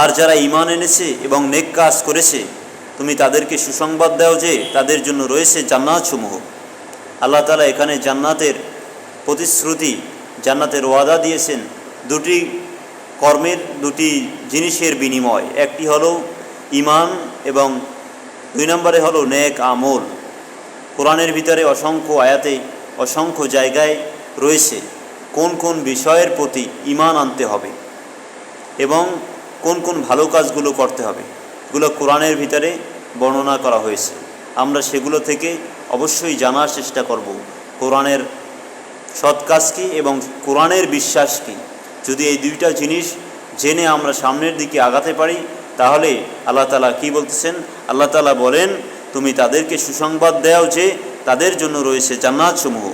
আর যারা ইমান এনেছে এবং নেক কাজ করেছে, তুমি তাদেরকে সুসংবাদ দাও যে তাদের জন্য রয়েছে জান্নাত সমূহ আল্লাহ তালা এখানে জান্নাতের প্রতিশ্রুতি, জান্নাতের ওয়াদা দিয়েছেন দুটি কর্মের, দুটি জিনিসের বিনিময়। একটি হলো ইমান এবং দুই নম্বরে হলো নেক আমল। কোরআনের ভিতরে অসংখ্য আয়াতে অসংখ্য জায়গায় রয়েছে কোন কোন বিষয়ের প্রতি ইমান আনতে হবে এবং কোন কোন ভালো কাজগুলো করতে হবে। এগুলো কোরআনের ভিতরে বর্ণনা করা হয়েছে। আমরা সেগুলো থেকে অবশ্যই জানার চেষ্টা করব, কোরআনের সৎ কাজ কী এবং কোরআনের বিশ্বাস কী। যদি এই দুইটা জিনিস জেনে আমরা সামনের দিকে আগাতে পারি, তাহলে আল্লাহ তালা কী বলতেছেন? আল্লাহ তালা বলেন, তুমি তাদেরকে সুসংবাদ দাও যে তাদের জন্য রয়েছে জান্নাতসমূহ।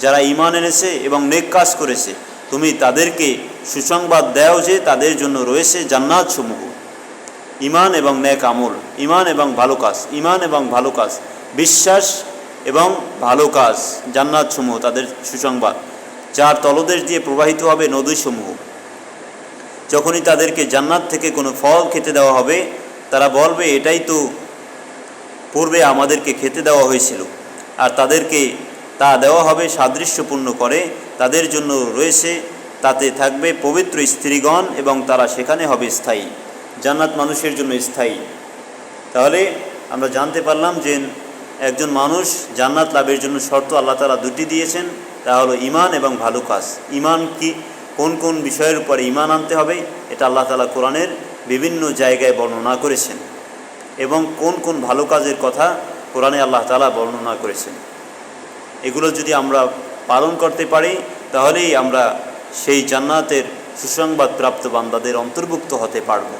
যারা ইমান এনেছে এবং নেক কাজ করেছে তুমি তাদেরকে সুসংবাদ দাও যে তাদের জন্য রয়েছে জান্নাতসমূহ। ইমান এবং ন্যাক আমল ইমান এবং ভালো কাজ ইমান এবং ভালো কাজ, বিশ্বাস এবং ভালো কাজ জান্নাত সমূহ তাদের সুসংবাদ, যার তলদেশ দিয়ে প্রবাহিত হবে নদীসমূহ। যখনই তাদেরকে জান্নাত থেকে কোনো ফল খেতে দেওয়া হবে, তারা বলবে, এটাই তো পূর্বে আমাদেরকে খেতে দেওয়া হয়েছিল। আর তাদেরকে তা দেওয়া হবে সাদৃশ্যপূর্ণ করে। তাদের জন্য রয়েছে, তাতে থাকবে পবিত্র স্ত্রীগণ এবং তারা সেখানে হবে স্থায়ী। জান্নাত মানুষের জন্য স্থায়ী। তাহলে আমরা জানতে পারলাম যে একজন মানুষ জান্নাত লাভের জন্য শর্ত আল্লাহ তালা দুটি দিয়েছেন। তা হলো ইমান এবং ভালো কাজ। ইমান কি, কোন কোন বিষয়ের উপরে ইমান আনতে হবে, এটা আল্লাহ তালা কোরআনের বিভিন্ন জায়গায় বর্ণনা করেছেন। এবং কোন কোন ভালো কাজের কথা কোরআনে আল্লাহ তালা বর্ণনা করেছেন। এগুলো যদি আমরা পালন করতে পারি, তাহলেই আমরা সেই জান্নাতের সুসংবাদ প্রাপ্ত বান্দাদের অন্তর্ভুক্ত হতে পারব।